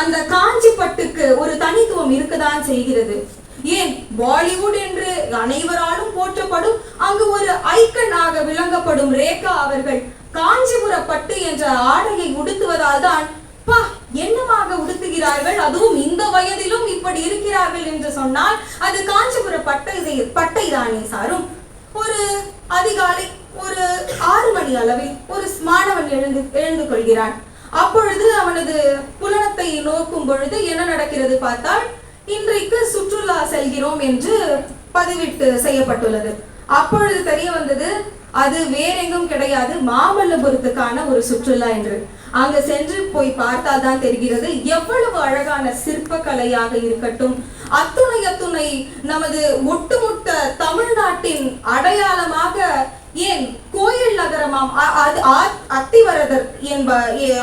அந்த காஞ்சி பட்டுக்கு ஒரு தனித்துவம் இருக்குதான் செய்கிறது. ஏன்? பாலிவுட் என்று அனைவராலும் போற்றப்படும் அங்கு ஒரு ஐக்கனாக விளங்கப்படும் ரேகா அவர்கள் காஞ்சிபுர பட்டு என்ற ஆடையை உடுத்துவதால் தான் பா என்னமாக உடுத்துகிறார்கள்? அதுவும் இந்த வயதிலும் இப்படி இருக்கிறார்கள் என்று சொன்னால் அது காஞ்சிபுர பட்டை பட்டை தானே சாரும். ஒரு அதிகாலை ஒரு ஆறு மணி அளவில் ஒரு மாணவன் எழுந்து எழுந்து கொள்கிறான். அப்பொழுது அவனது புலனத்தை நோக்கும் பொழுது என்ன நடக்கிறது பார்த்தால் இன்றைக்கு சுற்றுலா செல்கிறோம் என்று பதிவிட்டு செய்யப்பட்டுள்ளது. அப்பொழுது தெரிய வந்தது அது வேறெங்கும் கிடையாது மாமல்லபுரத்துக்கான ஒரு சுற்றுலா என்று. அங்க சென்று போய் பார்த்தால் தான் தெரிகிறது எவ்வளவு அழகான சிற்பக்கலையாக இருக்கட்டும் அத்துணை அத்துணை நமது ஒட்டுமொத்த தமிழ்நாட்டின் அடையாளமாக ஏன் கோயில் நகரமாம் அது ஆ- அத்திவரதர் என்ப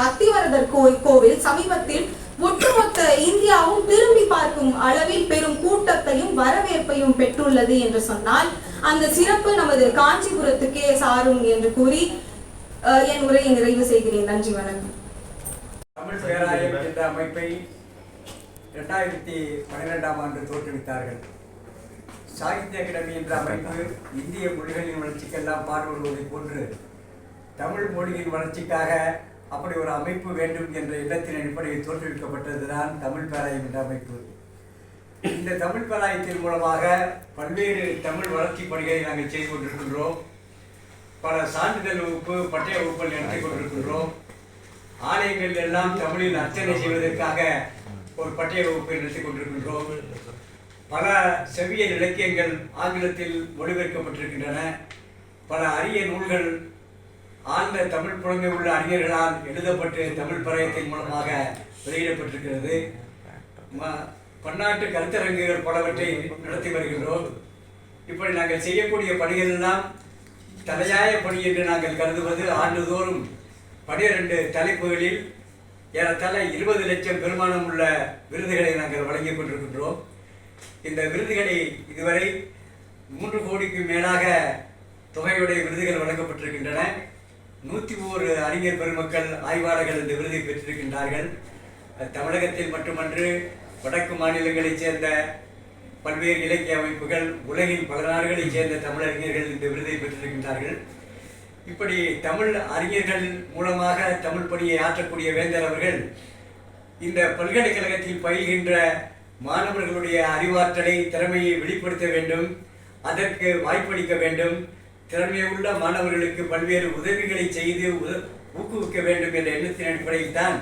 அத்திவரதர் கோவில் சமீபத்தில் ஒட்டுமொத்த இந்தியாவும் திரும்பி பார்க்கும் அளவில் பெரும் கூட்டத்தையும் வரவேற்பையும் பெற்றுள்ளது என்று சொன்னால் அந்த சிறப்பு நமது காஞ்சிபுரத்துக்கே சாரும் என்று கூறி என் உரையை நிறைவு செய்கிறேன். நன்றி வணக்கம். தமிழ் பேராயம் என்ற அமைப்பை இரண்டாயிரத்தி பன்னிரெண்டாம் ஆண்டு தோற்றுவித்தார்கள். சாகித்ய அகாடமி என்ற அமைப்பு இந்திய மொழிகளின் வளர்ச்சிக்கெல்லாம் பாடுபடுவதை போன்று தமிழ் மொழியின் வளர்ச்சிக்காக அப்படி ஒரு அமைப்பு வேண்டும் என்ற எண்ணத்தின் அடிப்படையில் தோற்றுவிக்கப்பட்டதுதான் தமிழ் பேராயம் என்ற அமைப்பு. இந்த தமிழ் பேராயத்தின் மூலமாக பல்வேறு தமிழ் வளர்ச்சி பணிகளை நாங்கள் செய்து கொண்டிருக்கின்றோம். பல சான்றிதழ் வகுப்பு பட்டய வகுப்புகள் நடத்தி கொண்டிருக்கின்றோம். ஆலயங்கள் எல்லாம் தமிழில் அர்ச்சனை செய்வதற்காக ஒரு பட்டய வகுப்பை நடத்தி கொண்டிருக்கின்றோம். பல செவ்வியல் இலக்கியங்கள் ஆங்கிலத்தில் மொழிபெயர்க்கப்பட்டிருக்கின்றன. பல அரிய நூல்கள் ஆண்ட தமிழ் புலமை உள்ள அறிஞர்களால் எழுதப்பட்டு தமிழ் பறையத்தின் மூலமாக வெளியிடப்பட்டிருக்கிறது. ம- பன்னாட்டு கருத்தரங்குகள் பலவற்றை நடத்தி வருகின்றோம். இப்படி நாங்கள் செய்யக்கூடிய பணிகள் எல்லாம் தலையாய பணி என்று நாங்கள் கருதுவது ஆண்டுதோறும் பனிரெண்டு தலைப்புகளில் ஏறத்தாழ இருபது லட்சம் பெருமானம் உள்ள விருதுகளை நாங்கள் வழங்கிக் கொண்டிருக்கின்றோம். இந்த விருதுகளை இதுவரை மூன்று கோடிக்கு மேலாக தொகையுடைய விருதுகள் வழங்கப்பட்டிருக்கின்றன. நூற்றி ஓரு அறிஞர் பெருமக்கள் ஆய்வாளர்கள் இந்த விருதை பெற்றிருக்கின்றார்கள். தமிழகத்தில் மட்டுமன்று வடக்கு மாநிலங்களைச் சேர்ந்த பல்வேறு இலக்கிய அமைப்புகள் உலகின் பல நாடுகளைச் சேர்ந்த தமிழறிஞர்கள் இந்த விருதை பெற்றிருக்கின்றார்கள். இப்படி தமிழ் அறிஞர்கள் மூலமாக தமிழ் பணியை ஆற்றக்கூடிய வேந்தர் அவர்கள் இந்த பல்கலைக்கழகத்தில் பயில்கின்ற மாணவர்களுடைய அறிவாற்றலை திறமையை வெளிப்படுத்த வேண்டும் அதற்கு வாய்ப்பளிக்க வேண்டும் திறமையுள்ள மாணவர்களுக்கு பல்வேறு உதவிகளை செய்து ஊக்குவிக்க வேண்டும் என்ற எண்ணத்தின் அடிப்படையில் தான்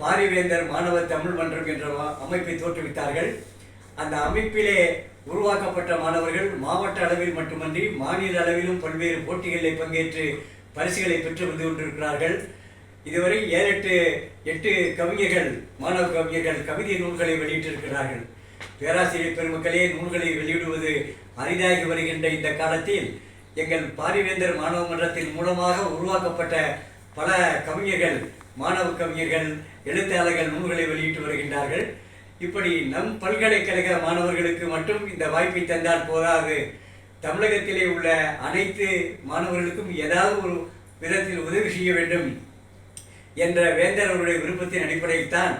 பாரிவேந்தர் மாணவர் தமிழ் மன்றம் என்ற அமைப்பை தோற்றுவித்தார்கள். அந்த அமைப்பிலே உருவாக்கப்பட்ட மாணவர்கள் மாவட்ட அளவில் மட்டுமன்றி மாநில அளவிலும் பல்வேறு போட்டிகளில் பங்கேற்று பரிசுகளை பெற்று வந்து கொண்டிருக்கிறார்கள். இதுவரை ஏழு எட்டு எட்டு கவிஞர்கள் மாணவ கவிஞர்கள் கவிதை நூல்களை வெளியிட்டிருக்கிறார்கள். பேராசிரியர் பெருமக்களே நூல்களை வெளியிடுவது அரிதாகி வருகின்ற இந்த காலத்தில் எங்கள் பாரிவேந்தர் மாணவ மன்றத்தின் மூலமாக உருவாக்கப்பட்ட பல கவிஞர்கள் மாணவ கவிஞர்கள் எழுத்தாளர்கள் நூல்களை வெளியிட்டு வருகின்றார்கள். இப்படி நம் பல்கலைக்கழக மாணவர்களுக்கு மட்டும் இந்த வாய்ப்பை தந்தால் போதாது. தமிழகத்திலே உள்ள அனைத்து மாணவர்களுக்கும் ஏதாவது ஒரு விதத்தில் உதவி செய்ய வேண்டும் என்ற வேந்தர் அவருடைய விருப்பத்தின் அடிப்படையில் தான்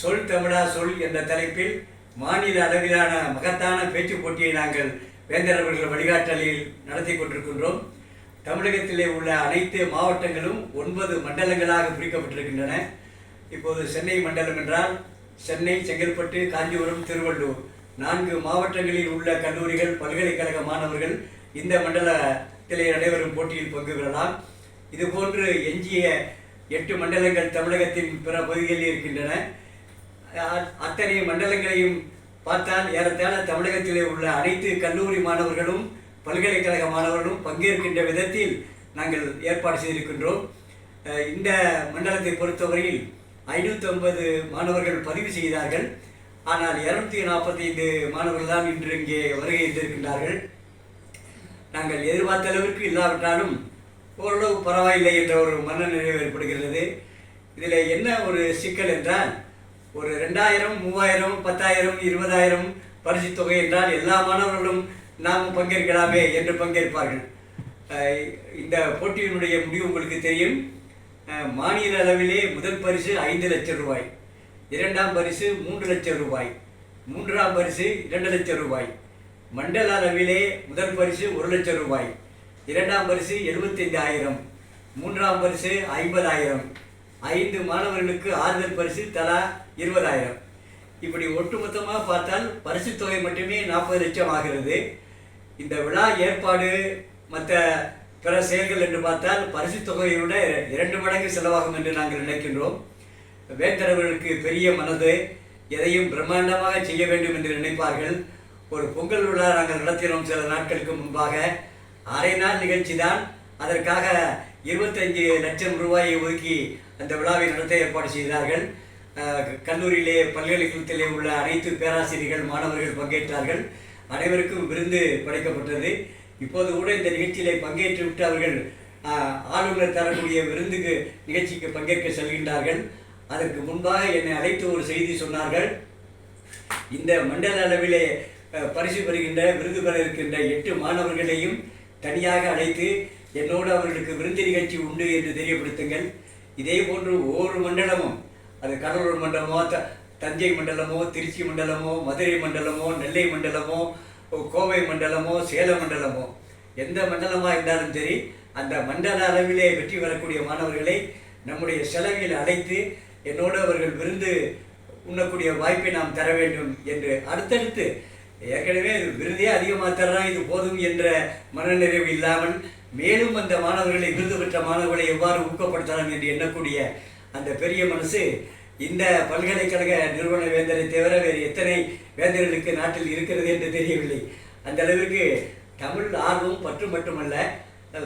சொல் தமிழா சொல் என்ற தலைப்பில் மாநில அளவிலான மகத்தான பேச்சு போட்டியை நாங்கள் வேந்தர் அவர்கள் வழிகாட்டலில் நடத்தி கொண்டிருக்கின்றோம். தமிழகத்திலே உள்ள அனைத்து மாவட்டங்களும் ஒன்பது மண்டலங்களாக பிரிக்கப்பட்டிருக்கின்றன. இப்போது சென்னை மண்டலம் என்றால் சென்னை செங்கல்பட்டு காஞ்சிபுரம் திருவள்ளூர். நான்கு மாவட்டங்களில் உள்ள கல்லூரிகள் பல்கலைக்கழக மாணவர்கள் இந்த மண்டலத்திலே நடைபெறும் போட்டியில் பங்கு பெறலாம். இதுபோன்று எஞ்சிய எட்டு மண்டலங்கள் தமிழகத்தின் பிற பகுதிகளில் இருக்கின்றன. அத்தனை மண்டலங்களையும் பார்த்தால் ஏறத்தாழ தமிழகத்திலே உள்ள அனைத்து கல்லூரி மாணவர்களும் பல்கலைக்கழக மாணவர்களும் பங்கேற்கின்ற விதத்தில் நாங்கள் ஏற்பாடு செய்திருக்கின்றோம். இந்த மண்டலத்தை பொறுத்தவரையில் ஐநூற்றி ஐம்பது மாணவர்கள் பதிவு செய்தார்கள். ஆனால் இரநூத்தி நாற்பத்தைந்து மாணவர்கள் தான் இன்று இங்கே வருகை இருந்திருக்கின்றார்கள் நாங்கள் எதிர்பார்த்த அளவிற்கு இல்லாவிட்டாலும் ஓரளவு பரவாயில்லை என்ற ஒரு மனநிறைவு ஏற்படுகிறது. இதில் என்ன ஒரு சிக்கல் என்றால் ஒரு ரெண்டாயிரம் மூவாயிரம் பத்தாயிரம் இருபதாயிரம் பரிசு தொகை என்றால் எல்லா மாணவர்களும் நாம் பங்கேற்கலாமே என்று பங்கேற்பார்கள். இந்த போட்டியினுடைய முடிவு உங்களுக்கு தெரியும். மாநில அளவிலே முதல் பரிசு ஐந்து லட்சம் ரூபாய் இரண்டாம் பரிசு மூன்று லட்சம் ரூபாய் மூன்றாம் பரிசு இரண்டு லட்சம் ரூபாய் மண்டல அளவிலே முதல் பரிசு ஒரு லட்சம் ரூபாய் இரண்டாம் பரிசு எழுபத்தைந்தாயிரம் மூன்றாம் பரிசு ஐம்பதாயிரம் ஐந்து மாணவர்களுக்கு ஆறுதல் பரிசு தலா இருபதாயிரம். இப்படி ஒட்டுமொத்தமாக பார்த்தால் பரிசு தொகை மட்டுமே நாற்பது லட்சம் ஆகிறது. இந்த விழா ஏற்பாடு மற்ற பிற செயல்கள் என்று பார்த்தால் பரிசு தொகையை விட இரண்டு மடங்கு செலவாகும் என்று நாங்கள் நினைக்கின்றோம். வேந்தரவர்களுக்கு பெரிய மனது எதையும் பிரம்மாண்டமாக செய்ய வேண்டும் என்று நினைப்பார்கள். ஒரு பொங்கல் விழா நாங்கள் நடத்தினோம் சில நாட்களுக்கு முன்பாக. அரை நாள் நிகழ்ச்சி தான் அதற்காக இருபத்தஞ்சு லட்சம் ரூபாயை ஒதுக்கி அந்த விழாவை நடத்த ஏற்பாடு செய்தார்கள். கல்லூரியிலே பல்கலைக்கழகத்திலே உள்ள அனைத்து பேராசிரியர்கள் மாணவர்கள் பங்கேற்றார்கள். அனைவருக்கும் விருந்து படைக்கப்பட்டது. இப்போது கூட இந்த நிகழ்ச்சியிலே பங்கேற்று விட்டு அவர்கள் ஆளுநர் தரக்கூடிய விருந்துக்கு நிகழ்ச்சிக்கு பங்கேற்க செல்கின்றார்கள். அதற்கு முன்பாக என்னை அழைத்து ஒரு செய்தி சொன்னார்கள். இந்த மண்டல அளவிலே பரிசு பெறுகின்ற விருது பெற இருக்கின்ற எட்டு மாணவர்களையும் தனியாக அழைத்து என்னோடு அவர்களுக்கு விருந்து நிகழ்ச்சி உண்டு என்று தெரியப்படுத்துங்கள். இதே போன்று ஒவ்வொரு மண்டலமும் அது கடலூர் மண்டலமோ த தஞ்சை மண்டலமோ திருச்சி மண்டலமோ மதுரை மண்டலமோ நெல்லை மண்டலமோ கோவை மண்டலமோ சேலம் மண்டலமோ எந்த மண்டலமாக இருந்தாலும் சரி அந்த மண்டல அளவிலே வெற்றி பெறக்கூடிய மாணவர்களை நம்முடைய செலவில் அழைத்து என்னோடு அவர்கள் விருந்து உண்ணக்கூடிய வாய்ப்பை நாம் தர வேண்டும் என்று அடுத்தடுத்து ஏற்கனவே இது விருதே அதிகமாக தரலாம் இது போதும் என்ற மனநிறைவு இல்லாமல் மேலும் அந்த மாணவர்களை விருது பெற்ற மாணவர்களை எவ்வாறு ஊக்கப்படுத்தலாம் என்று எண்ணக்கூடிய அந்த பெரிய மனசு இந்த பல்கலைக்கழக நிறுவன வேந்தரை தவிர வேறு எத்தனை வேந்தர்களுக்கு நாட்டில் இருக்கிறது என்று தெரியவில்லை. அந்த அளவிற்கு தமிழ் ஆர்வம் பற்று மட்டுமல்ல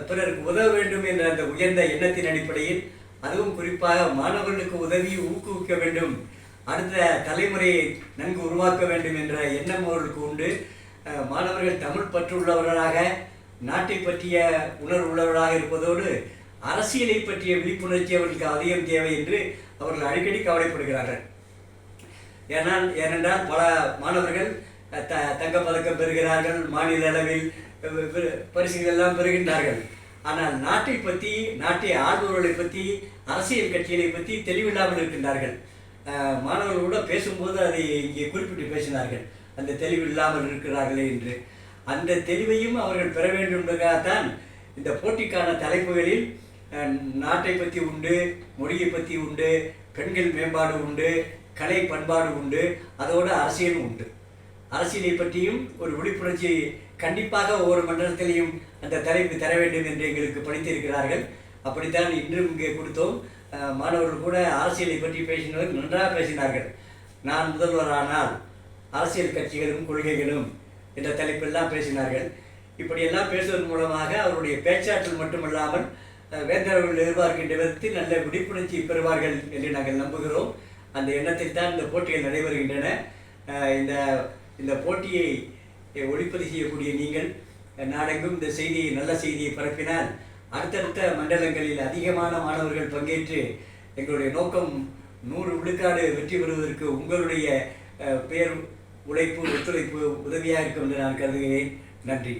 பிறருக்கு உதவ வேண்டும் என்ற அந்த உயர்ந்த எண்ணத்தின் அடிப்படையில் அதுவும் குறிப்பாக மாணவர்களுக்கு உதவி ஊக்குவிக்க வேண்டும். அடுத்த தலைமுறையை நன்கு உருவாக்க வேண்டும் என்ற எண்ணம் அவர்களுக்கு உண்டு. மாணவர்கள் தமிழ் பற்றுள்ளவர்களாக நாட்டை பற்றிய உணர்வு உள்ளவர்களாக இருப்பதோடு அரசியலை பற்றிய விழிப்புணர்ச்சி அவர்களுக்கு அதிகம் தேவை என்று அவர்கள் அடிக்கடி கவலைப்படுகிறார்கள். ஏனால் ஏனென்றால் பல மாணவர்கள் த தங்கப்பதக்கம் பெறுகிறார்கள் மாநில அளவில் பரிசுகள் எல்லாம் பெறுகின்றார்கள். ஆனால் நாட்டை பற்றி நாட்டை ஆள்பவர்களை பற்றி அரசியல் கட்சிகளை பற்றி தெளிவில்லாமல் இருக்கின்றார்கள். அஹ், மாணவர்கள் கூட பேசும்போது அதை இங்கே குறிப்பிட்டு பேசினார்கள். அந்த தெளிவில்லாமல் இருக்கிறார்களே என்று. அந்த தெளிவையும் அவர்கள் பெற வேண்டும் என்பதற்காகத்தான் இந்த போட்டிக்கான தலைப்புகளில் நாட்டை பற்றி உண்டு மொழியை பற்றி உண்டு பெண்கள் மேம்பாடு உண்டு கலை பண்பாடு உண்டு அதோடு அரசியலும் உண்டு. அரசியலை பற்றியும் ஒரு விழிப்புணர்ச்சி கண்டிப்பாக ஒவ்வொரு மண்டலத்திலையும் அந்த தலைப்பு தர வேண்டும் என்று எங்களுக்கு படித்திருக்கிறார்கள் அப்படித்தான் இன்றும் இங்கே கொடுத்தோம். மாணவர்கள் கூட அரசியலை பற்றி பேசினவர் நன்றாக பேசினார்கள். நான் முதல்வரானால் அரசியல் கட்சிகளும் கொள்கைகளும் என்ற தலைப்பெல்லாம் பேசினார்கள். இப்படியெல்லாம் பேசுவதன் மூலமாக அவருடைய பேச்சாற்றல் மட்டுமல்லாமல் அஹ், வேந்தர்கள் எதிர்பார்க்கின்ற விதத்தில் நல்ல விழிப்புணர்ச்சி பெறுவார்கள் என்று நாங்கள் நம்புகிறோம். அந்த எண்ணத்தில் தான் இந்த போட்டிகள் நடைபெறுகின்றன. இந்த இந்த போட்டியை ஒளிப்பதிவு செய்யக்கூடிய நீங்கள் நாடெங்கும் இந்த செய்தியை நல்ல செய்தியை பரப்பினால் அடுத்தடுத்த மண்டலங்களில் அதிகமான மாணவர்கள் பங்கேற்று எங்களுடைய நோக்கம் நூறு விழுக்காடு வெற்றி பெறுவதற்கு உங்களுடைய பெயர் உழைப்பு ஒத்துழைப்பு உதவியாக இருக்கும் என்று நான் கருதுகிறேன். நன்றி.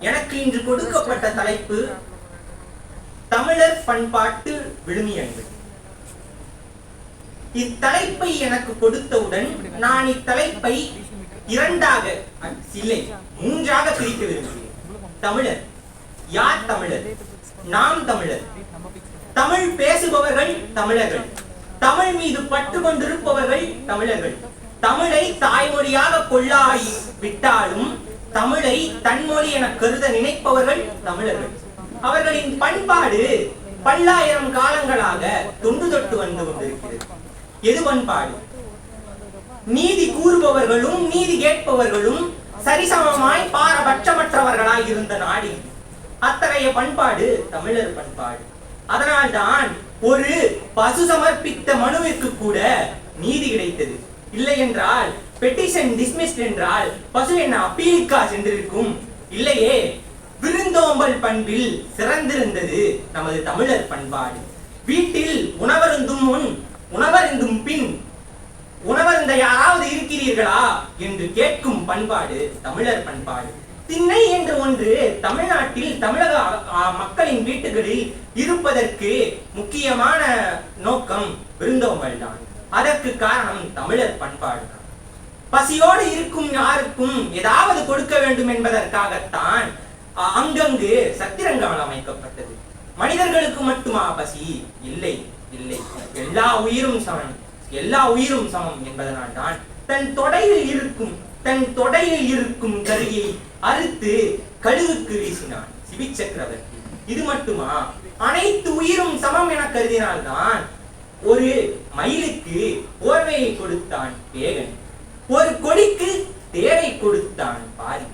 எனக்கு இன்று கொடுக்கப்பட்ட தலைப்பு தமிழர் பண்பாட்டு விழுமியங்கள். இத்தலைப்பை எனக்கு கொடுத்தவுடன் நான் இத்தலைப்பை இரண்டாக இல்லை மூன்றாக பிரிக்க விரும்புகிறேன். தமிழர் யார் தமிழர்? நாம் தமிழர். தமிழ் பேசுபவர்கள் தமிழர்கள். தமிழ் மீது பட்டு கொண்டிருப்பவர்கள் தமிழர்கள். தமிழை தாய்மொழியாக கொள்ளாய் விட்டாலும் தமிழை தன்மொழி என கருத நினைப்பவர்கள் தமிழர்கள். அவர்களின் பண்பாடு பல்லாயிரம் காலங்களாக தொன்று தொட்டு வந்து கொண்டிருக்கிறது. எது பண்பாடு? நீதி கூறுபவர்களும் நீதி கேட்பவர்களும் சரிசமமாய் பாரபட்சமற்றவர்களாய் இருந்த நாடு அத்தகைய பண்பாடு தமிழர் பண்பாடு. அதனால்தான் ஒரு பசு சமர்ப்பித்த மனுவிற்கு கூட நீதி கிடைத்தது. இல்லை என்றால் பெட்டிஷன் டிஸ்மிஸ்ட் என்றால் பசு என்ன அப்பீலுக்கா சென்றிருக்கும்? இல்லையே விருந்தோம்பல் பண்பில் சிறந்திருந்தது நமது தமிழர் பண்பாடு. வீட்டில் உணவருந்தும் முன் உணவருந்தும் பின் உணவருந்த யாராவது இருக்கிறீர்களா? என்று கேட்கும் பண்பாடு தமிழர் பண்பாடு. திண்ணை என்று ஒன்று தமிழ்நாட்டில் தமிழக மக்களின் வீட்டுகளில் இருப்பதற்கு முக்கியமான நோக்கம் விருந்தோம்பல் தான். அதற்கு காரணம் தமிழர் பண்பாடு தான். பசியோடு இருக்கும் யாருக்கும் ஏதாவது கொடுக்க வேண்டும் என்பதற்காகத்தான் அங்கங்கு சத்திரங்கள் அமைக்கப்பட்டது. மனிதர்களுக்கு மட்டுமா பசி? இல்லை இல்லை. எல்லா உயிரும் சமம். எல்லா உயிரும் சமம் என்பதனால் தான் தன் தொடையில் இருக்கும் தன் தொடையில் இருக்கும் கருகியை அறுத்து கழுவுக்கு வீசினான். சிபி சக்கரவர்த்தி இது மட்டுமா? அனைத்து உயிரும் சமம் என கருதினால்தான் ஒரு மயிலுக்கு போர்வையை கொடுத்தான் பேகன் ஒரு கொடிக்கு தேரை கொடுத்தான் பாரி.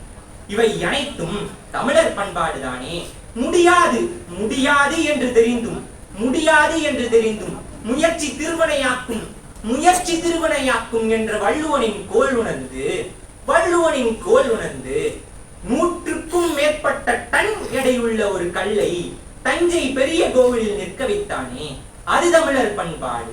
இவை அனைத்தும் தமிழர் பண்பாடுதானே? முடியாது முடியாது என்று தெரிந்தும் முடியாது என்று தெரிந்தும் முயற்சி திருவனையாக்கும் முயற்சி திருவனையாக்கும் என்ற வள்ளுவனின் கோல் உணர்ந்து வள்ளுவனின் கோல் உணர்ந்து நூற்றுக்கும் மேற்பட்ட டன் எடையுள்ள ஒரு கல்லை தஞ்சை பெரிய கோவிலில் நிற்க வைத்தானே அது தமிழர் பண்பாடு.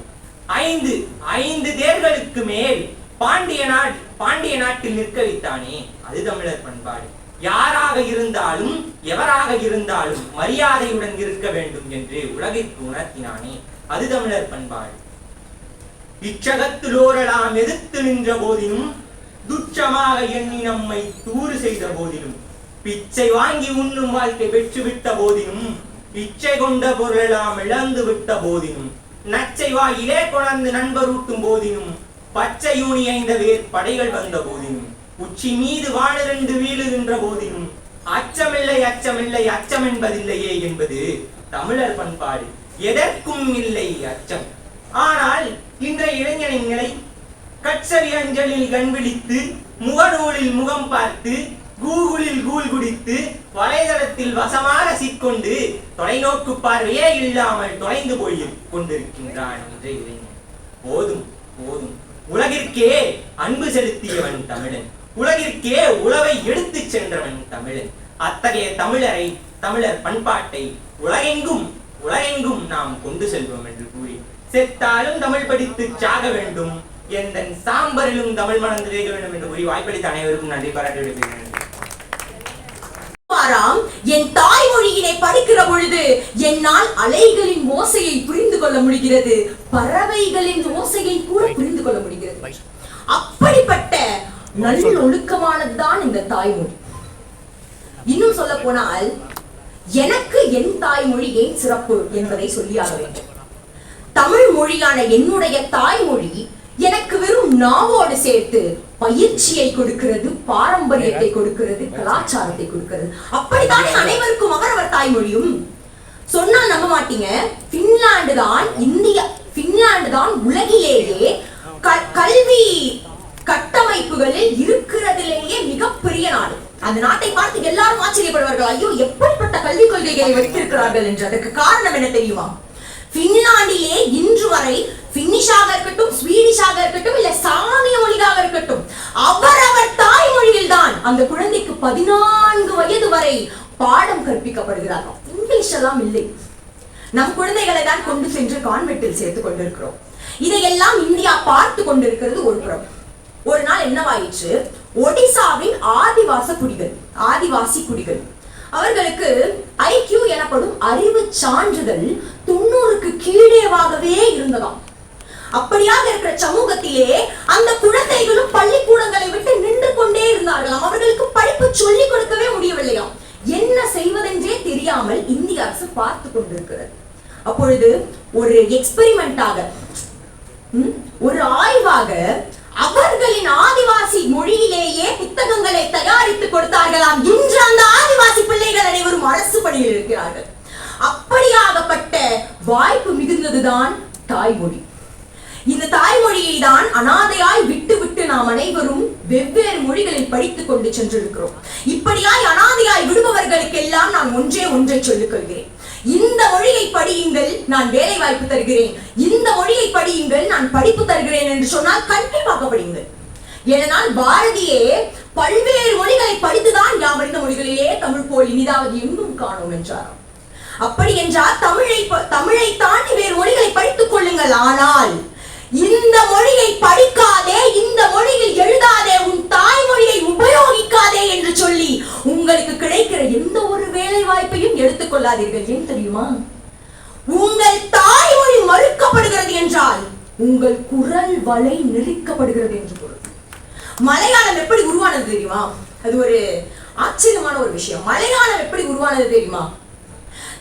ஐந்து ஐந்து தேர்களுக்கு மேல் பாண்டிய நாட் பாண்டிய நாட்டில் நிற்க வைத்தானே அது தமிழர் பண்பாடு. யாராக இருந்தாலும் எவராக இருந்தாலும் மரியாதையுடன் இருக்க வேண்டும் என்று உலகிற்கு உணர்த்தினானே அது தமிழர் பண்பாடு. இச்சகத்திலோரெல்லாம் எதிர்த்து நின்ற போதிலும் துச்சமாக எண்ணி நம்மை தூறு செய்த போதிலும் பிச்சை வாங்கி உண்ணும் வாழ்க்கை பெற்றுவிட்ட போதிலும் இச்சை கொண்ட பொருளெல்லாம் இழந்து விட்ட போதிலும் நச்சை வாயிலே கொணர்ந்து நண்பர் ஊட்டும் போதிலும் பச்சை யூனி ஐந்த வேர் படைகள் வந்த போதிலும் உச்சி மீது வானிரண்டு வீழுகின்ற போதிலும் அச்சமில்லை அச்சமில்லை அச்சம் என்பதில்லையே என்பது தமிழர் பண்பாடு. எதற்கும் இல்லை அச்சம். ஆனால் இன்றைய இளைஞனின் நிலை கட்சரி அஞ்சலில் கண் விழித்து முகநூலில் முகம் பார்த்து கூகுளில் கூல் குடித்து வலைதளத்தில் வசமாக சிக்கொண்டு தொலைநோக்கு பார்வையே இல்லாமல் தொலைந்து போய் கொண்டிருக்கின்றான் இன்றைய இளைஞன் போதும் போதும். உலகிற்கே அன்பு செலுத்தியவன் தமிழன். உலகிற்கே உழவை எடுத்துச் சென்றவன் தமிழன். அத்தகைய தமிழரை தமிழர் பண்பாட்டை உலகெங்கும் உலகெங்கும் நாம் கொண்டு செல்வோம் என்று கூறி செத்தாலும் தமிழ் படித்து சாக வேண்டும். எந்த சாம்பரிலும் தமிழ் மனம் வேக வேண்டும் என்று கூறி வாய்ப்பளித்த அனைவருக்கும் நன்றி. பாராட்டி விடுகிறேன் என் தாய்மொழியினை படிக்கிற பொழுது என்னால் அலைகளின் ஓசையை புரிந்து கொள்ள முடிகிறது. பறவைகளின் ஓசையை கூட புரிந்து கொள்ள முடிகிறது. அப்படிப்பட்ட நல்லொழுக்கமானதுதான் இந்த தாய்மொழி. இன்னும் சொல்ல போனால் எனக்கு என் தாய்மொழி ஏன் சிறப்பு என்பதை சொல்லியாக வேண்டும். தமிழ் மொழியான என்னுடைய தாய்மொழி எனக்கு வெறும் நாவோடு சேர்த்து பயிற்சியை கொடுக்கிறது பாரம்பரியத்தை கொடுக்கிறது கலாச்சாரத்தை கொடுக்கிறது. அப்படித்தானே அனைவருக்கும் அவரவர் தாய்மொழியும்? சொன்னா நம்ப மாட்டீங்க. பின்லாந்து தான் இந்தியா பின்லாந்து தான் உலகிலேயே க- கல்வி கட்டமைப்புகளில் இருக்கிறதிலேயே மிகப்பெரிய நாடு. அந்த நாட்டை பார்த்து எல்லாரும் ஆச்சரியப்படுவார்கள். ஐயோ எப்படிப்பட்ட கல்விக் கொள்கைகளை வைத்திருக்கிறார்கள் என்று. அதற்கு காரணம் என்ன தெரியுமா? பின்லாண்டிலே இன்று வரை பின்னிஷாக இருக்கட்டும் ஸ்வீடிஷாக இருக்கட்டும் இல்ல சாமிய மொழியாக இருக்கட்டும் அவரவர் தாய்மொழியில் தான் அந்த குழந்தைக்கு பதினான்கு வயது வரை பாடம் கற்பிக்கப்படுகிறார்கள் இங்கிலீஷ் எல்லாம் இல்லை. நம் குழந்தைகளை தான் கொண்டு சென்று கான்வெட்டில் சேர்த்து கொண்டிருக்கிறோம். இதையெல்லாம் இந்தியா பார்த்து கொண்டிருக்கிறது ஒரு புறம். ஒரு நாள் என்னவாயிற்று? ஒடிசாவின் ஆதிவாச குடிகள் ஆதிவாசி குடிகள். அவர்களுக்கு ஐக்கியூ எனப்படும் அறிவு சான்றிதழ் தொண்ணூறுக்கு கீழேவாகவே இருந்ததாம். அப்படியாக இருக்கிற சமூகத்திலே அந்த குழந்தைகளும் பள்ளிக்கூடங்களை விட்டு நின்று கொண்டே இருந்தார்களாம். அவர்களுக்கு படிப்பு சொல்லிக் கொடுக்கவே முடியவில்லையாம். என்ன செய்வதென்றே தெரியாமல் இந்திய அரசு பார்த்து கொண்டிருக்கிறது. அப்பொழுது ஒரு எக்ஸ்பெரிமெண்டாக ஒரு ஆய்வாக அவர்களின் ஆதிவாசி மொழியிலேயே புத்தகங்களை தயாரித்து கொடுத்தார்களாம் இன்று அந்த ஆதிவாசி பிள்ளைகள் அனைவரும் அரசு பணியில் இருக்கிறார்கள். அப்படியாகப்பட்ட வாய்ப்பு மிகுந்ததுதான் தாய்மொழி. இந்த தாய்மொழியை தான் அனாதையாய் விட்டு விட்டு நாம் அனைவரும் வெவ்வேறு மொழிகளில் படித்துக் கொண்டு சென்றிருக்கிறோம். இப்படியாய் அனாதையாய் விடுபவர்களுக்கெல்லாம் நான் ஒன்றே ஒன்றை சொல்லிக் கொள்கிறேன். இந்த மொழியை படியுங்கள் நான் வேலை வாய்ப்பு தருகிறேன். இந்த மொழியை படியுங்கள் நான் படிப்பு தருகிறேன் என்று சொன்னால் கண்டிப்பாக படியுங்கள். ஏனால் பாரதியே பல்வேறு மொழிகளை படித்துதான் யாம் அறிந்த மொழிகளிலே தமிழ் போல் இனிதாவது இன்னும் காணோம் என்றாராம். அப்படி என்றால் தமிழை தமிழை தாண்டி வேறு மொழிகளை படித்துக் கொள்ளுங்கள். ஆனால் இந்த மொழியை படிக்காதே இந்த மொழியில் எழுதாதே உன் தாய்மொழியை உபயோகிக்காதே என்று சொல்லி உங்களுக்கு கிடைக்கிற எந்த ஒரு வேலை வாய்ப்பையும் எடுத்துக்கொள்ளாதீர்கள் ஏன் தெரியுமா? உங்கள் தாய்மொழி மறுக்கப்படுகிறது என்றால் உங்கள் குரல் வலை நெருக்கப்படுகிறது என்று பொருள். மலையாளம் எப்படி உருவானது தெரியுமா? அது ஒரு ஆச்சரியமான ஒரு விஷயம். மலையாளம் எப்படி உருவானது தெரியுமா?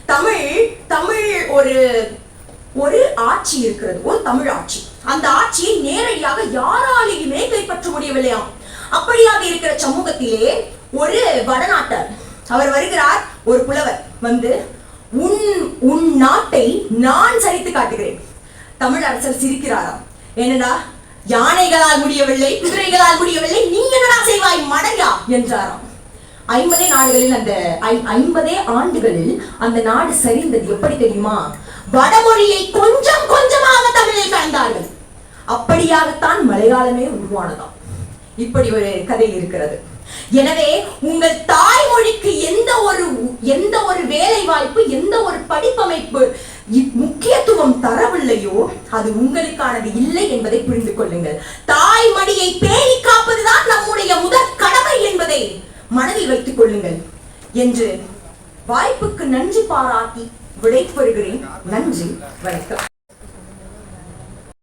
தமிழ் தமிழ் ஒரு ஒரு ஆட்சி இருக்கிறது. ஒரு தமிழ் ஆட்சி. அந்த ஆட்சியை நேரடியாக யாராலேயுமே கைப்பற்ற முடியவில்லையாம். அப்படியாக இருக்கிற சமூகத்திலே ஒரு வடநாட்டார் அவர் வருகிறார் ஒரு புலவர் வந்து உன் உன் நாட்டை நான் சரித்து காட்டுகிறேன். தமிழ் அரசர் சிரிக்கிறாராம். என்னடா யானைகளால் முடியவில்லை குதிரைகளால் முடியவில்லை நீ என்னடா செய்வாய் மடையா? என்றாராம். ஐம்பதே நாடுகளில் அந்த ஐ- ஐம்பதே ஆண்டுகளில் அந்த நாடு சரிந்தது எப்படி தெரியுமா? வடமொழியை கொஞ்சம் கொஞ்சமாக தமிழில் கலந்தார்கள். அப்படியாகத்தான் மலையாளமே உருவானதாம். இப்படி ஒரு கதை இருக்கிறது. எனவே உங்கள் தாய்மொழிக்கு எந்த ஒரு எந்த ஒரு வேலை வாய்ப்பு எந்த ஒரு படிப்பமைப்பு முக்கியத்துவம் தரவில்லையோ அது உங்களுக்கானது இல்லை என்பதை புரிந்து கொள்ளுங்கள். தாய்மடியை பேணி காப்பதுதான் நம்முடைய முதற் கடமை என்பதை மனதில் வைத்துக் கொள்ளுங்கள். என்று வாய்ப்புக்கு நன்றி பாராட்டி விடைபெறுகிறேன். நன்றி. வணக்கம்.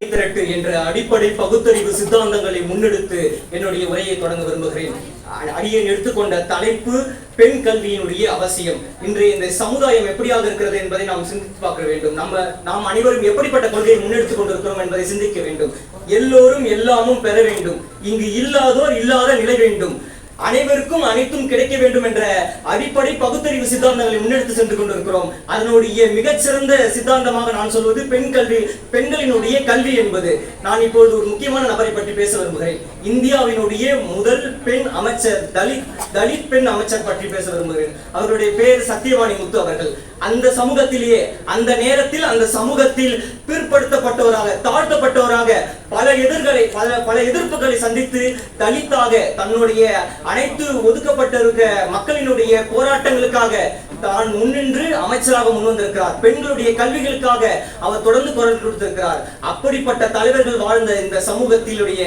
திரட்டு என்ற அடிப்படை பகுத்தறிவு சித்தாந்தங்களை முன்னெடுத்து என்னுடைய உரையை தொடங்க விரும்புகிறேன். அ- அடியேன் எடுத்துக்கொண்ட தலைப்பு பெண் கல்வியினுடைய அவசியம். இன்றைய இந்த சமுதாயம் எப்படியாக இருக்கிறது என்பதை நாம் சிந்தித்து பார்க்க வேண்டும். நம்ம நாம் அனைவரும் எப்படிப்பட்ட கொள்கையை முன்னெடுத்துக் கொண்டிருக்கிறோம் என்பதை சிந்திக்க வேண்டும். எல்லோரும் எல்லாமும் பெற வேண்டும். இங்கு இல்லாதோர் இல்லாத நிலை வேண்டும். அனைவருக்கும் அனைத்தும் கிடைக்க வேண்டும் என்ற அடிப்படை பகுத்தறிவு சித்தாந்தங்களை முன்னெடுத்து சென்று கொண்டிருக்கிறோம். அதனுடைய மிகச்சிறந்த சித்தாந்தமாக நான் சொல்வது பெண் கல்வி பெண்களினுடைய கல்வி என்பது. நான் இப்பொழுது ஒரு முக்கியமான நபரை பற்றி பேச விரும்புகிறேன். இந்தியாவினுடைய முதல் பெண் அமைச்சர் தலித் தலித் பெண் அமைச்சர் பற்றி பேச விரும்புகிறேன். அவருடைய பேர் சத்தியவாணி முத்து அவர்கள். அந்த சமூகத்திலேயே அந்த நேரத்தில் அந்த சமூகத்தில் பிற்படுத்தப்பட்டவராக தாழ்த்தப்பட்டவராக பல எதிர்களை பல பல எதிர்ப்புகளை சந்தித்து தலித்தாக தன்னுடைய அனைத்து ஒதுக்கப்பட்டிருக்க மக்களினுடைய போராட்டங்களுக்காக தான் முன்னின்று அமைச்சராக முன்வந்திருக்கிறார் பெண்களுடைய கல்விகளுக்காக அவர் தொடர்ந்து குரல் கொடுத்திருக்கிறார். அப்படிப்பட்ட தலைவர்கள் வாழ்ந்த இந்த சமூகத்திலுடைய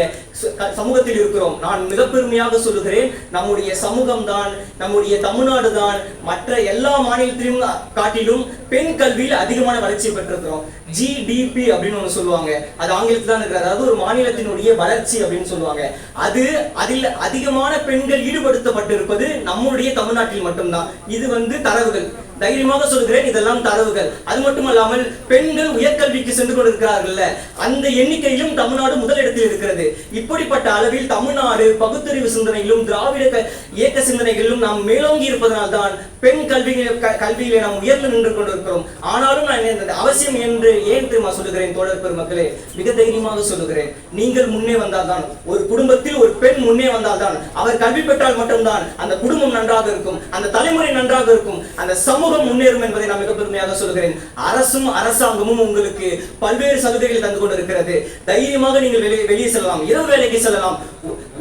சமூகத்தில் இருக்கிறோம். நான் மிக பெருமையாக சொல்லுகிறேன் நம்முடைய சமூகம் தான் நம்முடைய தமிழ்நாடு தான் மற்ற எல்லா மாநிலத்திலும் காட்டிலும் பெண் கல்வியில் அதிகமான வளர்ச்சி பெற்றிருக்கிறோம். ஜிடிபி அப்படின்னு ஒண்ணு சொல்லுவாங்க. அது ஆங்கிலத்தில் தான் இருக்கிறது. அதாவது ஒரு மாநிலத்தினுடைய வளர்ச்சி அப்படின்னு சொல்லுவாங்க. அது அதில் அதிகமான பெண்கள் ஈடுபடுத்தப்பட்டிருப்பது நம்முடைய தமிழ்நாட்டில் மட்டும்தான். இது வந்து தரவுகள் தைரியமாக சொல்கிறேன் இதெல்லாம் தரவுகள். அது மட்டுமல்லாமல் பெண்கள் உயர்கல்விக்கு சென்று கொண்டிருக்கிறார்கள் அந்த எண்ணிக்கையிலும் தமிழ்நாடு முதலிடத்தில் இருக்கிறது. இப்படிப்பட்ட அளவில் தமிழ்நாடு பகுத்தறிவு சிந்தனையிலும் திராவிட இயக்க சிந்தனைகளிலும் நாம் மேலோங்கி இருப்பதனால் தான் பெண் கல்வி கல்வியிலே நாம் உயர்ந்து நின்று கொண்டிருக்கிறோம். ஆனாலும் நான் அவசியம் என்று ஏன் தெரியுமா சொல்லுகிறேன் தோழர் பெருமக்களே? மிக தைரியமாக சொல்லுகிறேன். நீங்கள் முன்னே வந்தால்தான் ஒரு குடும்பத்தில் ஒரு பெண் முன்னே வந்தால்தான் அவர் கல்வி பெற்றால் மட்டும்தான் அந்த குடும்பம் நன்றாக இருக்கும் அந்த தலைமுறை நன்றாக இருக்கும் அந்த சமூக சமூகம் முன்னேறும் என்பதை நான் மிக பெருமையாக சொல்கிறேன். அரசும் அரசாங்கமும் உங்களுக்கு பல்வேறு சலுகைகள் தந்து கொண்டிருக்கிறது. தைரியமாக நீங்கள் வெளியே வெளியே செல்லலாம். இரவு வேலைக்கு செல்லலாம்.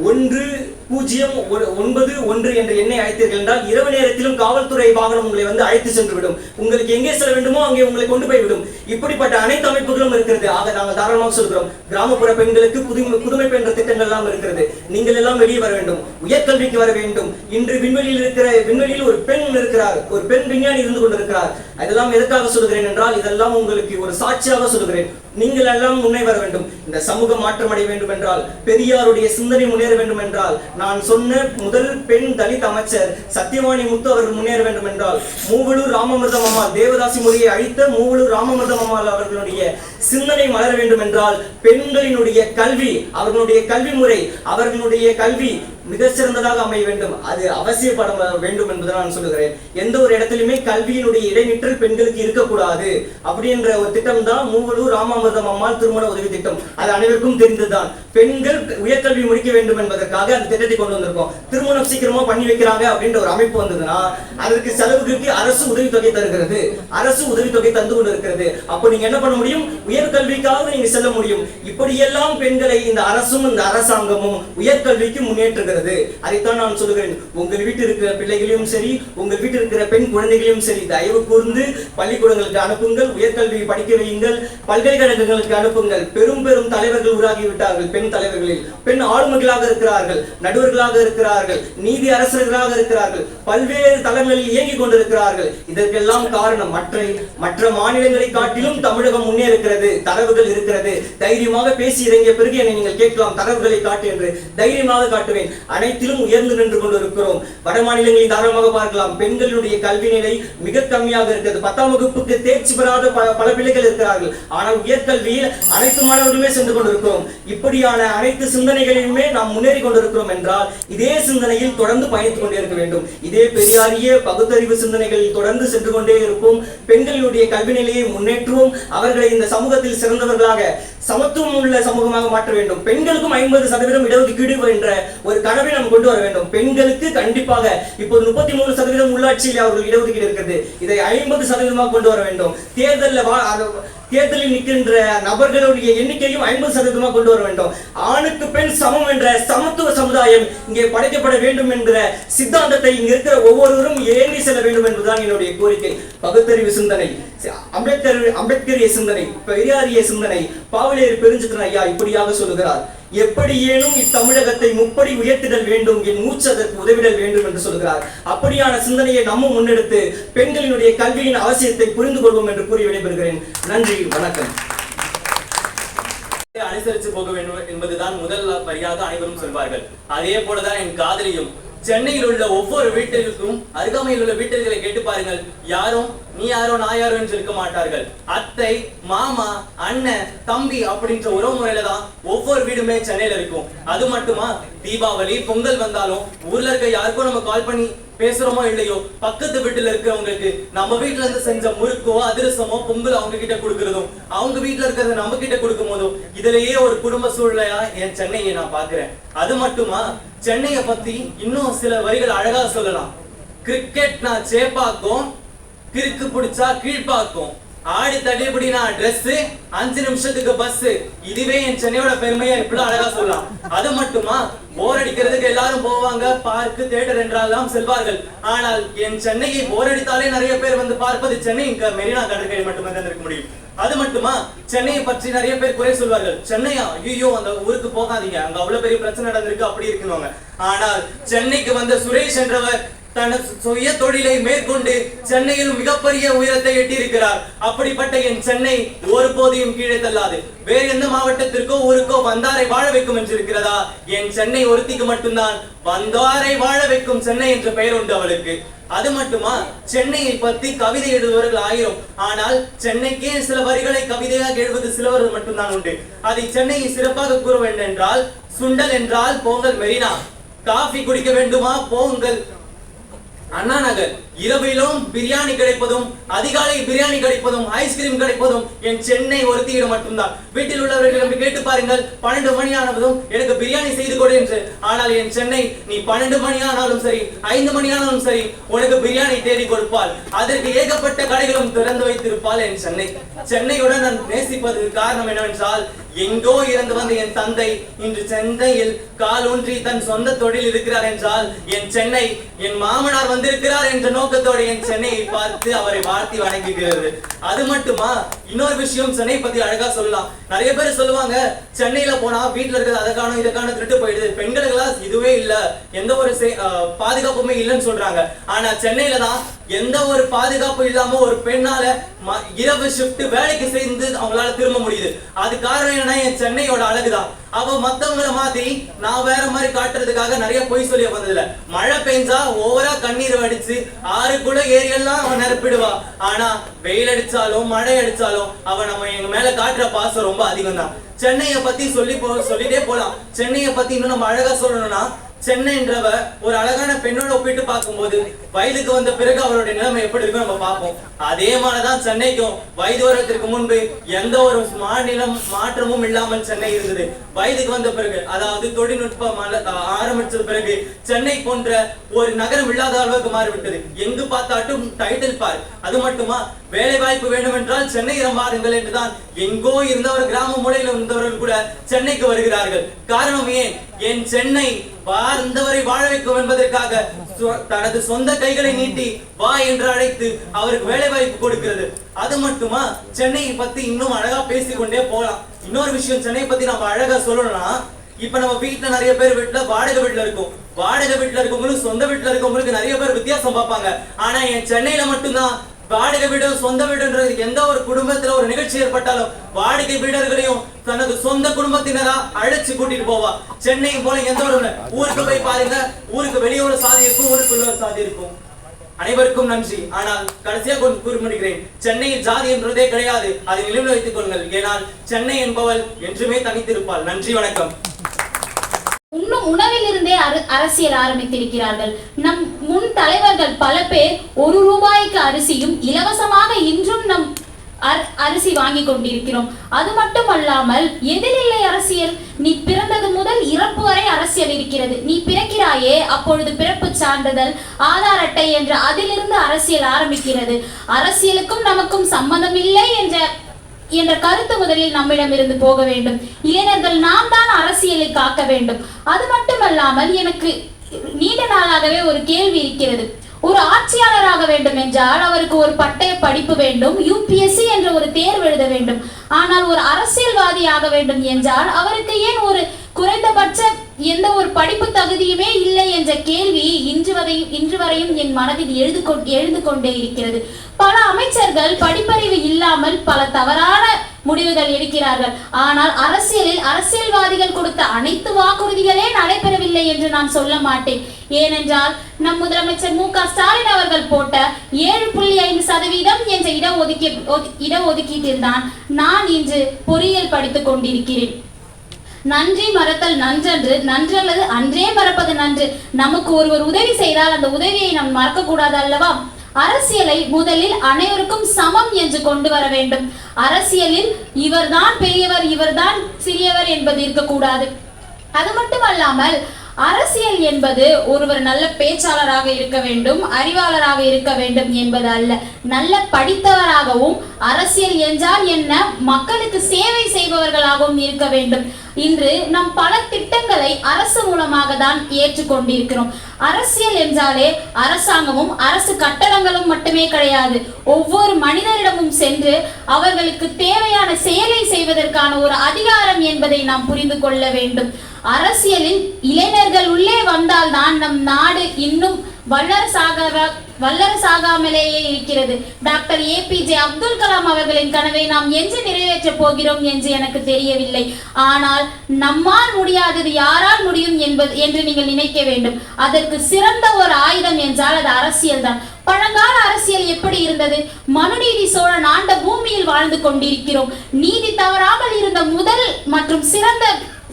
ஒன்று பூஜ்ஜியம் ஒ- ஒன்பது ஒன்று என்ற எண்ணை அழைத்தீர்கள் என்றால் இரவு நேரத்திலும் காவல்துறை வாகனம் உங்களை வந்து அழைத்து சென்று விடும் உங்களுக்கு எங்கே செல்ல வேண்டுமோ அங்கே உங்களை கொண்டு போய் விடும் இப்படிப்பட்ட அனைத்து அமைப்புகளும் இருக்கிறது. ஆக நாங்கள் தாராளமாக சொல்கிறோம். கிராமப்புற பெண்களுக்கு புதுமை புதுமை பெண்ற திட்டங்கள் எல்லாம் இருக்கிறது. நீங்கள் எல்லாம் வெளியே வர வேண்டும். உயர்கல்விக்கு வர வேண்டும். இன்று விண்வெளியில் இருக்கிற விண்வெளியில் ஒரு பெண் இருக்கிறார். ஒரு பெண் விஞ்ஞானி இருந்து கொண்டிருக்கிறார். அதெல்லாம் எதற்காக சொல்கிறேன் என்றால் இதெல்லாம் உங்களுக்கு ஒரு சாட்சியாக சொல்கிறேன். நீங்கள் எல்லாம் முன்னே வர வேண்டும். இந்த சமூகம் மாற்றம் அடைய வேண்டும் என்றால் பெரியாருடைய சிந்தனை முன்னேற வேண்டும் என்றால் நான் சொன்ன முதல் பெண் தலித் அமைச்சர் சத்தியவாணி முத்து அவர்கள் முன்னேற வேண்டும் என்றால் மூவலூர் ராமமிர்தம் அம்மாள் தேவதாசி முறையை அழித்த மூவலூர் ராமமிர்தம் அம்மாள் அவர்களுடைய சிந்தனை மலர வேண்டும் என்றால் பெண்களினுடைய கல்வி அவர்களுடைய கல்வி முறை அவர்களுடைய கல்வி மிக சிறந்ததாக அமைய வேண்டும். அது அவசியப்பட வேண்டும் என்பதை நான் சொல்லுகிறேன். எந்த ஒரு இடத்திலுமே கல்வியினுடைய இடைநிற்றல் பெண்களுக்கு இருக்கக்கூடாது. அப்படின்ற ஒரு திட்டம் தான் மூவலூர் ராமாமிர்தம் அம்மாள் திருமண உதவி திட்டம். அது அனைவருக்கும் தெரிந்ததுதான். பெண்கள் உயர்கல்வி முடிக்க வேண்டும் என்பதற்காக அந்த திட்டத்தை கொண்டு வந்திருக்கோம். திருமணம் சீக்கிரமா பண்ணி வைக்கிறாங்க அப்படின்ற ஒரு அமைப்பு வந்ததுன்னா அதற்கு செலவுகளுக்கு அரசு உதவித்தொகை தருகிறது. அரசு உதவித்தொகை தந்து கொண்டு இருக்கிறது. அப்போ நீங்க என்ன பண்ண முடியும்? உயர்கல்விக்காக நீங்க செல்ல முடியும். இப்படியெல்லாம் பெண்களை இந்த அரசும் இந்த அரசாங்கமும் உயர்கல்விக்கு முன்னேற்றுகிறது. இருக்கிறது. அதைத்தான் நான் சொல்லுகிறேன். உங்கள் வீட்டில் இருக்கிற பிள்ளைகளையும் சரி உங்கள் வீட்டில் இருக்கிற பெண் குழந்தைகளையும் சரி தயவு கூர்ந்து பள்ளிக்கூடங்களுக்கு அனுப்புங்கள் உயர்கல்வி படிக்க வையுங்கள் பல்கலைக்கழகங்களுக்கு அனுப்புங்கள். பெரும் பெரும் தலைவர்கள் உருவாகிவிட்டார்கள் பெண் தலைவர்களில். பெண் ஆளுமைகளாக இருக்கிறார்கள் நடுவர்களாக இருக்கிறார்கள் நீதி அரசர்களாக இருக்கிறார்கள் பல்வேறு தளங்களில் இயங்கிக் கொண்டிருக்கிறார்கள். இதற்கெல்லாம் காரணம் மற்ற மற்ற மாநிலங்களை காட்டிலும் தமிழகம் முன்னேறுகிறது தரவுகள் இருக்கிறது. தைரியமாக பேசி இறங்கிய பிறகு என்னை நீங்கள் கேட்கலாம் தரவுகளை காட்டு என்று. தைரியமாக காட்டுவேன். அனைத்திலும் உயர்ந்து நின்று கொண்டிருக்கிறோம். வட மாநிலங்களில் தாராளமாக பார்க்கலாம். பெண்களுடைய கல்வி நிலை மிக கம்மியாக இருக்கிறது. பத்தாம் வகுப்புக்கு தேர்ச்சி பெறாத பல பல பிள்ளைகள் இருக்கிறார்கள். ஆனால் உயர்கல்வியில் அனைத்து மாணவர்களுமே சென்று கொண்டிருக்கிறோம். இப்படியான அனைத்து சிந்தனைகளிலுமே நாம் முன்னேறி கொண்டிருக்கிறோம் என்றால் இதே சிந்தனையில் தொடர்ந்து பயணித்துக் கொண்டே இருக்க வேண்டும். இதே பெரியாரிய பகுத்தறிவு சிந்தனைகளில் தொடர்ந்து சென்று கொண்டே இருப்போம். பெண்களுடைய கல்வி நிலையை முன்னேற்றுவோம். அவர்களை இந்த சமூகத்தில் சிறந்தவர்களாக சமத்துவம் உள்ள சமூகமாக மாற்ற வேண்டும். பெண்களுக்கும் ஐம்பது சதவீதம் இடஒதுக்கீடு என்ற ஒரு கனவை நாம் கொண்டு வர வேண்டும். பெண்களுக்கு கண்டிப்பாக இப்போது முப்பத்தி மூணு சதவீதம் உள்ளாட்சியில் அவர்கள் இடஒதுக்கீடு இருக்கிறது. இதை ஐம்பது சதவீதமாக கொண்டு வர வேண்டும். தேர்தலில் தேர்தலில் நிற்கின்ற நபர்களுடைய எண்ணிக்கையும் ஐம்பது சதவீதமாக கொண்டு வர வேண்டும். ஆணுக்கு பெண் சமம் என்ற சமத்துவ சமுதாயம் இங்கே படைக்கப்பட வேண்டும் என்ற சித்தாந்தத்தை இங்க இருக்கிற ஒவ்வொருவரும் ஏந்தி செல்ல வேண்டும் என்பதுதான் என்னுடைய கோரிக்கை. பகுத்தறிவு சிந்தனை அம்பேத்கர் அம்பேத்கரிய சிந்தனை பெரியாரிய சிந்தனை பாவலேறு பெருஞ்சித்தன் ஐயா இப்படியாக சொல்லுகிறார். எப்படியேனும் இத்தமிழகத்தை முப்படி உயர்த்திடல் வேண்டும் என் மூச்சு அதற்கு உதவிடல் வேண்டும் என்று சொல்கிறார் அப்படியான சிந்தனையை நம்ம முன்னெடுத்து பெண்களினுடைய கல்வியின் அவசியத்தை புரிந்து கொள்வோம் என்று கூறி விடைபெறுகிறேன். நன்றி. வணக்கம். அனுசரித்து போக வேண்டும் என்பதுதான் முதல் வரியாக அனைவரும் சொல்வார்கள். அதே போலதான் என் காதலியும் சென்னையில் உள்ள ஒவ்வொரு வீட்டிற்கும் அருகாமையில் உள்ள வீட்டிற்களை கேட்டு பாருங்கள். யாரும் நீ யாரோ நான் யாரோ என்று இருக்க மாட்டார்கள். அத்தை மாமா அண்ணன் தம்பி அப்படின்ற உறவு முறையில தான் ஒவ்வொரு வீடுமே சென்னையில இருக்கும். அது மட்டுமா? தீபாவளி பொங்கல் வந்தாலும் ஊர்ல இருக்க யாருக்கும் நம்ம கால் பண்ணி பேசுறோமோ இல்லையோ பக்கத்து வீட்டுல இருக்கிறவங்களுக்கு நம்ம வீட்ல இருந்து செஞ்ச முறுக்கோ அதிரசமோ பொங்கல் அவங்க கிட்ட கொடுக்கறதும் அவங்க வீட்டுல இருக்கிறத நம்ம கிட்ட கொடுக்கும் போதும் இதுலயே ஒரு குடும்ப சூழ்நிலையா என் சென்னையை நான் பாக்குறேன் அது மட்டுமா? சென்னையை பத்தி இன்னும் சில வரிகள் அழகா சொல்லலாம். கிரிக்கெட் நான் சேப்பாக்கும் கிறுக்கு பிடிச்சா கீழ்ப்பாக்கும். ஆடி தள்ளிபடினா ட்ரெஸ் அஞ்சு நிமிஷத்துக்கு பஸ் இதுவே என் சென்னையோட பெருமையா இப்படி அழகா சொல்லலாம். அது மட்டுமா? போர் அடிக்கிறதுக்கு எல்லாரும் போவாங்க பார்க்கு தியேட்டர் என்றெல்லாம் செல்வார்கள். ஆனால் என் சென்னையை போர் அடித்தாலே நிறைய பேர் வந்து பார்ப்பது சென்னை இங்க மெரினா கடற்கரை மட்டுமே தான் இருக்க முடியும். அது மட்டுமா? சென்னையை பற்றி நிறைய பேர் குறை சொல்வார்கள். சென்னையா? ஐயோ அந்த ஊருக்கு போகாதீங்க. அங்க அவ்வளவு பெரிய பிரச்சனை நடந்திருக்கு அப்படி இருக்குவாங்க ஆனால் சென்னைக்கு வந்த சுரேஷ் என்றவர் தனது சுய தொழிலை மேற்கொண்டு சென்னையில் மிகப்பெரிய உயரத்தை எட்டியிருக்கிறார். அப்படிப்பட்ட என் சென்னை ஒருபோதையும் கீழே தள்ளாது. வேறு எந்த மாவட்டத்திற்கோ ஊருக்கோ வந்தாரை வாழ வைக்கும் என்று இருக்கிறதா என் சென்னை ஒருத்திக்கு மட்டும்தான் வந்தாரை வாழ வைக்கும் சென்னை என்ற பெயர் உண்டு அவளுக்கு. அது மட்டுமா? சென்னையை பத்தி கவிதை எழுதுபவர்கள் ஆயிரம். ஆனால் சென்னைக்கே சில வரிகளை கவிதையாக எழுவது சிலவர்கள் மட்டும்தான் உண்டு. அதை சென்னையை சிறப்பாக கூற வேண்டும் என்றால் சுண்டல் என்றால் போங்கல் மெரினா காஃபி குடிக்க வேண்டுமா? போங்கள் அண்ணா நகர் இரவிலும் பிரியாணி கிடைப்பதும் அதிகாலை பிரியாணி கிடைப்பதும் ஐஸ்கிரீம் கிடைப்பதும் என் சென்னை ஒருத்தியிடம் மட்டும்தான். வீட்டில் உள்ளவர்களிடம் கேட்டு பாருங்கள் பன்னெண்டு மணி ஆனதும் எனக்கு பிரியாணி செய்து கொடு என்று. ஆனால் என் சென்னை நீ பன்னெண்டு மணி ஆனாலும் சரி ஐந்து மணி ஆனாலும் சரி உனக்கு பிரியாணி தேடி கொடுப்பாள். அதற்கு ஏகப்பட்ட கடைகளும் திறந்து வைத்திருப்பாள் என் சென்னை. சென்னையுடன் நான் நேசிப்பதற்கு காரணம் என்னவென்றால் எங்கோ இருந்து வந்த என் தந்தை இன்று சென்னையில் கால் ஊன்றி தன் சொந்த தொழில் இருக்கிறார் என்றால் என் சென்னை என் மாமனார் வந்திருக்கிறார் என்ற நோக்கத்தோடு என் சென்னையை பார்த்து அவரை வாழ்த்தி வணங்குகிறது. அது மட்டுமா? இன்னொரு விஷயம் சென்னை பத்தி அழகா சொல்லலாம். நிறைய பேர் சொல்லுவாங்க சென்னையில போனா வீட்டுல இருக்கிறது அதற்கான இதற்கான திருட்டு போயிடுது. பெண்களுக்கெல்லாம் இதுவே இல்ல. எந்த ஒரு அஹ் பாதுகாப்புமே இல்லைன்னு சொல்றாங்க. ஆனா சென்னையில தான் எந்த ஒரு பாதுகாப்பு இல்லாம ஒரு பெண்ணால ம- இரவு ஷிஃப்ட் வேலைக்கு சேர்ந்து அவங்களால திரும்ப முடியுது. அது காரணம் என்னன்னா என் சென்னையோட அழகுதான். அவ மத்தவங்கள மாதிரி நான் வேற மாதிரி காட்டுறதுக்காக நிறைய பொய் சொல்லி வந்ததுல. மழை பெஞ்சா ஓவரா கண்ணீர் வடிச்சு ஆறுக்குள்ள ஏரியெல்லாம் அவன் நிரப்பிடுவா. ஆனா வெயில் அடிச்சாலும் மழை அடிச்சாலும் அவன் நம்ம எங்க மேல காட்டுற பாசம் ரொம்ப அதிகம் தான் சென்னையை பத்தி சொல்லி போ சொல்லிட்டே போலாம். சென்னையை பத்தி இன்னும் நம்ம அழகா சொல்லணும்னா சென்னைன்றவ ஒரு அழகான பெண்ணோட ஒப்பிட்டு பார்க்கும்போது வயதுக்கு வந்த பிறகு அவருடைய நிலைமை எப்படி இருக்கும் நம்ம பார்ப்போம். அதே மாதிரிதான் சென்னைக்கும் வயது வருவதற்கு முன்பு எந்த ஒரு மாநிலம் மாற்றமும் இல்லாமல் சென்னை இருந்தது. வயதுக்கு வந்த பிறகு அதாவது தொழில்நுட்பம் அல- ஆரம்பிச்ச பிறகு சென்னை போன்ற ஒரு நகரம் இல்லாத அளவுக்கு மாறிவிட்டது. எங்கு பார்த்தாட்டும் டைட்டில் பார்க் அது மட்டுமா? வேலை வாய்ப்பு வேண்டும் என்றால் சென்னை மாறுங்கள் என்றுதான் எங்கோ இருந்த ஒரு கிராம மூலையில் இருந்தவர்கள் கூட சென்னைக்கு வருகிறார்கள். காரணம் ஏன்? என் சென்னை வாழ்ந்தவரை வாழ வைக்கும் என்பதற்காக சொ- தனது சொந்த கைகளை நீட்டி வா என்று அழைத்து அவருக்கு வேலை வாய்ப்பு கொடுக்கிறது. அது மட்டுமா? சென்னையை பத்தி இன்னும் அழகா பேசிக்கொண்டே போலாம். இன்னொரு விஷயம் சென்னையை பத்தி நம்ம அழகா சொல்லணும்னா இப்ப நம்ம வீட்டுல நிறைய பேர் வீட்டுல வாடகை வீட்டுல இருக்கும். வாடகை வீட்டுல இருக்கவங்களும் சொந்த வீட்டுல இருக்கவங்களுக்கு நிறைய பேர் வித்தியாசம் பார்ப்பாங்க. ஆனா என் சென்னையில மட்டும்தான் வாடகை வீடு சொந்த வீடுன்றது எந்த ஒரு குடும்பத்துல ஒரு நிகழ்ச்சி ஏற்பட்டாலும் வாடகை வீடர்களையும் தனது சொந்த குடும்பத்தினரா அழைச்சு கூட்டிட்டு போவா. சென்னை போல எந்த ஒரு ஊருக்கு போய் பாருங்க ஊருக்கு வெளியே ஒரு சாதி இருக்கும் ஊருக்குள்ள ஒரு சாதி இருக்கும். அனைவருக்கும் நன்றி. ஆனால் கடைசியா கொஞ்சம் கூறிமுடிகிறேன் சென்னையில் ஜாதி என்றதே கிடையாது. அதை நினைவில் வைத்துக் கொள்ளுங்கள். ஏனால் சென்னை என்பவள் என்றுமே தனித்திருப்பாள். நன்றி வணக்கம். உண்ணும் உணவிலிருந்தே அரு அரசியல் ஆரம்பித்திருக்கிறார்கள். நம் முன் தலைவர்கள் பல பேர் ஒரு ரூபாய்க்கு அரிசியும் இலவசமாக இன்றும் நம் அரிசி வாங்கி கொண்டிருக்கிறோம். அது மட்டுமல்லாமல் எதிரில்லை அரசியல்? நீ பிறந்தது முதல் இறப்பு வரை அரசியல் இருக்கிறது. நீ பிறக்கிறாயே அப்பொழுது பிறப்பு சான்றிதழ் ஆதார் அட்டை என்ற அதிலிருந்து அரசியல் ஆரம்பிக்கிறது. அரசியலுக்கும் நமக்கும் சம்மதம் இல்லை என்ற என்ற கருத்து முதலில் நம்மிடம் இருந்து போக வேண்டும். இளைஞர்கள் நாம் தான் அரசியலை காக்க வேண்டும். அது மட்டுமல்லாமல் எனக்கு நீண்ட நாளாகவே ஒரு கேள்வி இருக்கிறது. ஒரு ஆட்சியாளராக வேண்டும் என்றால் அவருக்கு ஒரு பட்டய படிப்பு வேண்டும் யூபிஎஸ்சி என்ற ஒரு தேர்வு எழுத வேண்டும். ஆனால் ஒரு அரசியல்வாதி ஆக வேண்டும் என்றால் அவருக்கு ஏன் ஒரு குறைந்தபட்ச எந்த ஒரு படிப்பு தகுதியுமே இல்லை என்ற கேள்வி இன்று வரையும் இன்று வரையும் என் மனதில் எழுது எழுந்து கொண்டே இருக்கிறது. பல அமைச்சர்கள் படிப்பறிவு இல்லாமல் பல தவறான முடிவுகள் எடுக்கிறார்கள். ஆனால் அரசியலில் அரசியல்வாதிகள் கொடுத்த அனைத்து வாக்குறுதிகளே நடைபெறவில்லை என்று நான் சொல்ல மாட்டேன். ஏனென்றால் நம் முதலமைச்சர் மு க ஸ்டாலின் அவர்கள் போட்ட ஏழு புள்ளி ஐந்து சதவீதம் என்ற இடஒதுக்கீ இடஒதுக்கீட்டில்தான் நான் இன்று பொறியியல் படித்துக் கொண்டிருக்கிறேன். நன்றி மறத்தல் நன்றன்று நன்றல்லது அன்றே மறப்பது நன்று. நமக்கு ஒருவர் உதவி செய்தால் அந்த உதவியை நாம் மறக்க கூடாது அல்லவா? அரசியலை முதலில் அனைவருக்கும் சமம் என்று கொண்டு வர வேண்டும். அரசியலில் இவர்தான் பெரியவர் இவர்தான் சிறியவர் என்பது இருக்கக்கூடாது. அது மட்டுமல்லாமல் அரசியல் என்பது ஒருவர் நல்ல பேச்சாளராக இருக்க வேண்டும் அறிவாளராக இருக்க வேண்டும் என்பது அல்ல. நல்ல படித்தவராகவும் அரசியல் என்றால் என்ன? மக்களுக்கு சேவை செய்பவர்களாகவும் இருக்க வேண்டும். இன்று நம் பல திட்டங்களை அரசு மூலமாக தான் ஏற்றுக்கொண்டிருக்கிறோம் அரசியல் என்றாலே அரசாங்கமும் அரசு கட்டடங்களும் மட்டுமே கிடையாது. ஒவ்வொரு மனிதரிடமும் சென்று அவர்களுக்கு தேவையான செயலை செய்வதற்கான ஒரு அதிகாரம் என்பதை நாம் புரிந்து கொள்ள வேண்டும். அரசியலில் இளைஞர்கள் உள்ளே வந்தால்தான் நம் நாடு இன்னும் வல்லரசாக வல்லரசாகாமலேயே இருக்கிறது. டாக்டர் ஏபிஜே அப்துல் கலாம் அவர்களின் கனவை நாம் என்று நிறைவேற்றப் போகிறோம் என்று எனக்கு தெரியவில்லை. ஆனால் நம்மால் முடியாதது யாரால் முடியும் என்பது என்று நீங்கள் நினைக்க வேண்டும். அதற்கு சிறந்த ஒரு ஆயுதம் என்றால் அது அரசியல்தான் பழங்கால அரசியல் எப்படி இருந்தது? மனுநீதி சோழன் ஆண்ட பூமியில் வாழ்ந்து கொண்டிருக்கிறோம். நீதி தவறாமல் இருந்த முதல் மற்றும் சிறந்த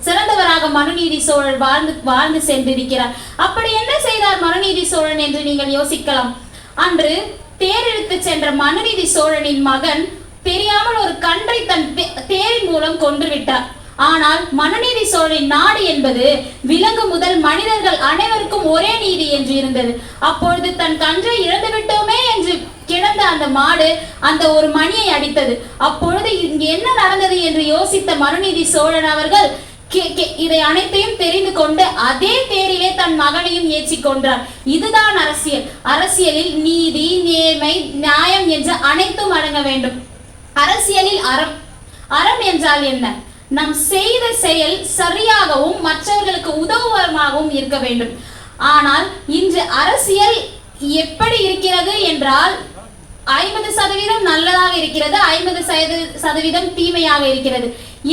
சிறந்தவராக மனுநீதி சோழன் வாழ்ந்து வாழ்ந்து சென்றிருக்கிறார். அப்படி என்ன செய்தார் மனுநீதி சோழன் என்று நீங்கள் யோசிக்கலாம். அன்று தேரெடுத்து சென்ற மனுநீதி சோழனின் மகன் தெரியாமல் ஒரு கன்றை தன் தே- தேரின் மூலம் கொன்று விட்டார் ஆனால் மனுநீதி சோழனின் நாடு என்பது விலங்கு முதல் மனிதர்கள் அனைவருக்கும் ஒரே நீதி என்று இருந்தது. அப்பொழுது தன் கன்றை இழந்து விட்டோமே என்று கிடந்த அந்த மாடு அந்த ஒரு மணியை அடித்தது. அப்பொழுது இங்கு என்ன நடந்தது என்று யோசித்த மனுநீதி சோழன் அவர்கள் இதை அனைத்தையும் தெரிந்து கொண்டு அதே தேரிலே தன் மகனையும் ஏற்றி கொன்றார் இதுதான் அரசியல். அரசியலில் நீதி நேர்மை நியாயம் என்று அனைத்தும் அடங்க வேண்டும். அரசியலில் அறம். அறம் என்றால் என்ன? நாம் செய்த செயல் சரியாகவும் மற்றவர்களுக்கு உதவுவரமாகவும் இருக்க வேண்டும். ஆனால் இன்று அரசியல் எப்படி இருக்கிறது என்றால் ஐம்பது சதவீதம் நல்லதாக இருக்கிறது ஐம்பது சதவீதம் தீமையாக இருக்கிறது.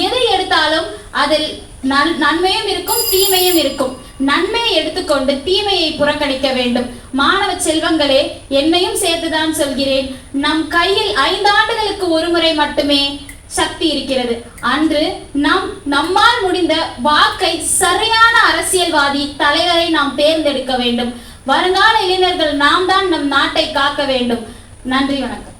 எது எடுத்தாலும் அதில் நன்- நன்மையும் இருக்கும் தீமையும் இருக்கும். நன்மையை எடுத்துக்கொண்டு தீமையை புறக்கணிக்க வேண்டும். மாணவ செல்வங்களே என்னையும் சேர்த்துதான் சொல்கிறேன். நம் கையில் ஐந்து ஆண்டுகளுக்கு ஒரு முறை மட்டுமே சக்தி இருக்கிறது. அன்று நம் நம்மால் முடிந்த வாக்கை சரியான அரசியல்வாதி தலைவரை நாம் தேர்ந்தெடுக்க வேண்டும். வருங்கால இளைஞர்கள் நாம் தான் நம் நாட்டை காக்க வேண்டும். நன்றி வணக்கம்.